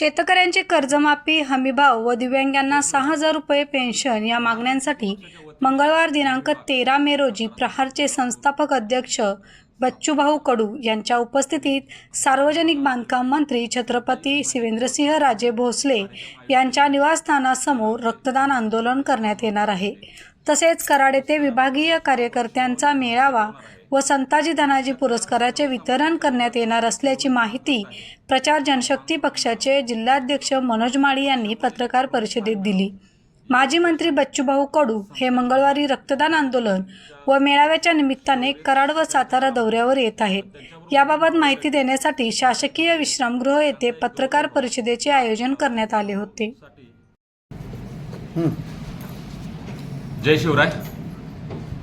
शेतकऱ्यांची कर्जमाफी हमीभाव व दिव्यांगांना सहा हजार रुपये पेन्शन या मागण्यांसाठी मंगळवार दिनांक तेरा मे रोजी प्रहारचे संस्थापक अध्यक्ष बच्चूभाऊ कडू यांच्या उपस्थितीत सार्वजनिक बांधकाम मंत्री छत्रपती शिवेंद्रसिंह राजे भोसले यांच्या निवासस्थानासमोर रक्तदान आंदोलन करण्यात येणार आहे. तसेच कराड येथे विभागीय कार्यकर्त्यांचा मेळावा व संताजी धनाजी पुरस्काराचे वितरण करण्यात येणार असल्याची माहिती प्रचार जनशक्ती पक्षाचे जिल्हाध्यक्ष मनोज माळी यांनी पत्रकार परिषदेत दिली. माजी मंत्री बच्चूभाऊ कडू हे मंगळवारी रक्तदान आंदोलन व मेळाव्याच्या निमित्ताने कराड व सातारा दौऱ्यावर येत आहेत. याबाबत माहिती देण्यासाठी शासकीय विश्रामगृह येथे पत्रकार परिषदेचे आयोजन करण्यात आले होते. जय शिवराय.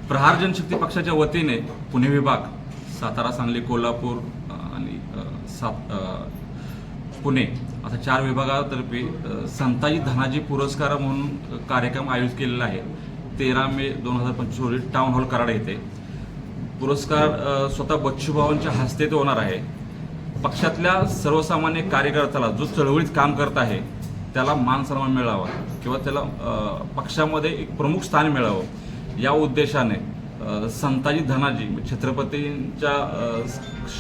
प्रहार जनशक्ती पक्षाच्या वतीने पुणे विभाग सातारा सांगली कोल्हापूर आणि सात पुणे असा चार विभागातर्फे संताजी धनाजी पुरस्कार म्हणून कार्यक्रम आयोजित केलेला आहे. तेरा मे दोन हजार पंचवीस रोजी टाउन हॉल कराड येथे. पुरस्कार स्वतः बच्चूभावांच्या हस्ते ते होणार आहे. पक्षातल्या सर्वसामान्य कार्यकर्त्याला जो चळवळीत काम करत आहे त्याला मान सन्मान मिळावा किंवा त्याला पक्षामध्ये एक प्रमुख स्थान मिळावं. या उद्देशाने संताजी धनाजी छत्रपतींच्या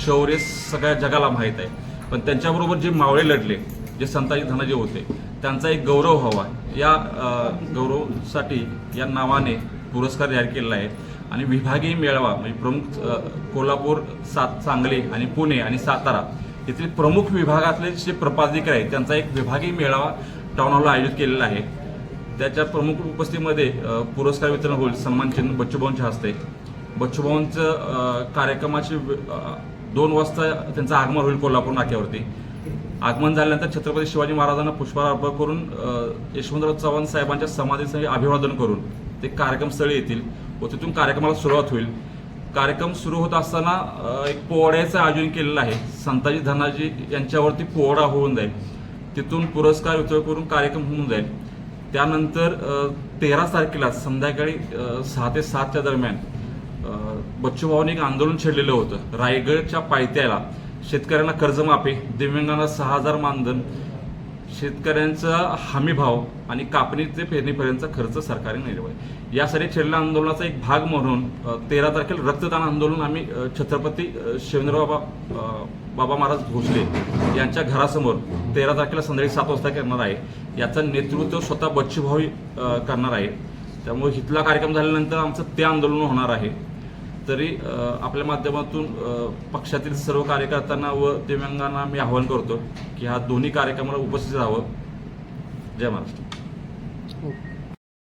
शौर्य सगळ्या जगाला माहीत आहे. पण त्यांच्याबरोबर जे मावळे लढले जे संताजी धनाजी होते त्यांचा एक गौरव व्हावा या गौरवसाठी या नावाने पुरस्कार जाहीर केलेला आहे. आणि विभागीय मेळावा म्हणजे प्रमुख कोल्हापूर सात सांगली आणि पुणे आणि सातारा येथील प्रमुख विभागातले जे प्रपाधिकारी आहेत त्यांचा एक विभागीय मेळावा टाउन हॉलला आयोजित केलेला आहे. त्याच्या प्रमुख उपस्थितीमध्ये पुरस्कार वितरण होईल सन्मान चिन्ह बच्चूभाऊंच्या हस्ते. बच्चूभाऊंचं कार्यक्रमाची कार्यक्रमाचे दोन वाजता त्यांचं आगमन होईल कोल्हापूर नाक्यावरती. आगमन झाल्यानंतर छत्रपती शिवाजी महाराजांना पुष्पहार अर्पण करून यशवंतराव चव्हाण साहेबांच्या समाधीसाठी अभिवादन करून ते कार्यक्रमस्थळी येतील व तिथून कार्यक्रमाला सुरुवात होईल. कार्यक्रम सुरू होत असताना एक पोवाड्याचं आयोजन केलेलं आहे. संताजी धनाजी यांच्यावरती पोवाडा होऊन जाईल. तिथून पुरस्कार वितरण करून कार्यक्रम होऊन जाईल. त्यानंतर तेरा तारखेला संध्याकाळी सहा ते सातच्या दरम्यान बच्चू भाऊने एक आंदोलन छेडलेलं होतं. रायगडच्या पायथ्याला शेतकऱ्यांना कर्जमाफी दिव्यांगांना सहा हजार मानधन शेतकऱ्यांचा हमीभाव आणि कापणी ते पेरणीपर्यंतचा खर्च सरकारने निर्वय यासाठी छेडल्या आंदोलनाचा एक भाग म्हणून तेरा तारखेला रक्तदान आंदोलन आम्ही छत्रपती शिवेंद्रबाबा बाबा महाराज भोसले यांच्या घरासमोर तेरा तारखेला संध्याकाळी सात वाजता करणार आहे. याचं नेतृत्व स्वतः बच्चूभाऊ करणार आहे. त्यामुळे इथला कार्यक्रम झाल्यानंतर आमचं ते आंदोलन होणार आहे. तरी आपल्या माध्यमातून पक्षातील सर्व कार्यकर्त्यांना व दिव्यांगांना मी आवाहन करतो की ह्या दोन्ही कार्यक्रमाला उपस्थित राहावं. जय महाराष्ट्र. ओके